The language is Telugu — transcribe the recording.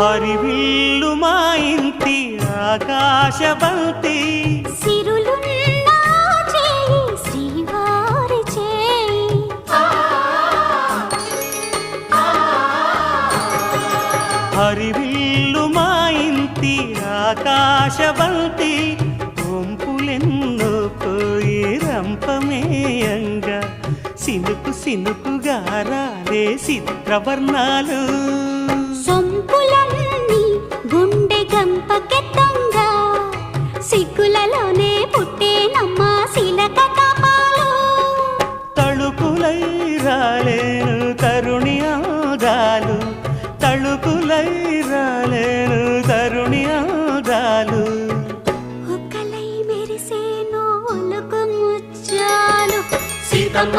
హరివిల్లు మా ఇంటి ఆకాశబంతి చేయి హరివిల్లు మా ఇంటి ఆకాశబంతి వంపులెన్నో పోయి రంపమేయంగా. సినుకు సినుకుగా రాలే చిత్రవర్ణాలు సిగ్గులలోనే పుట్టేనమ్మ శిలక కపాలు తళుకులై రాలేను తరుణి ఆగాలు. తళుకులై రాలేను తరుణి ఆగాలు. ఒక్కలై మెరిసేను ఒలుకు ముచ్చాలు సీతమ్మ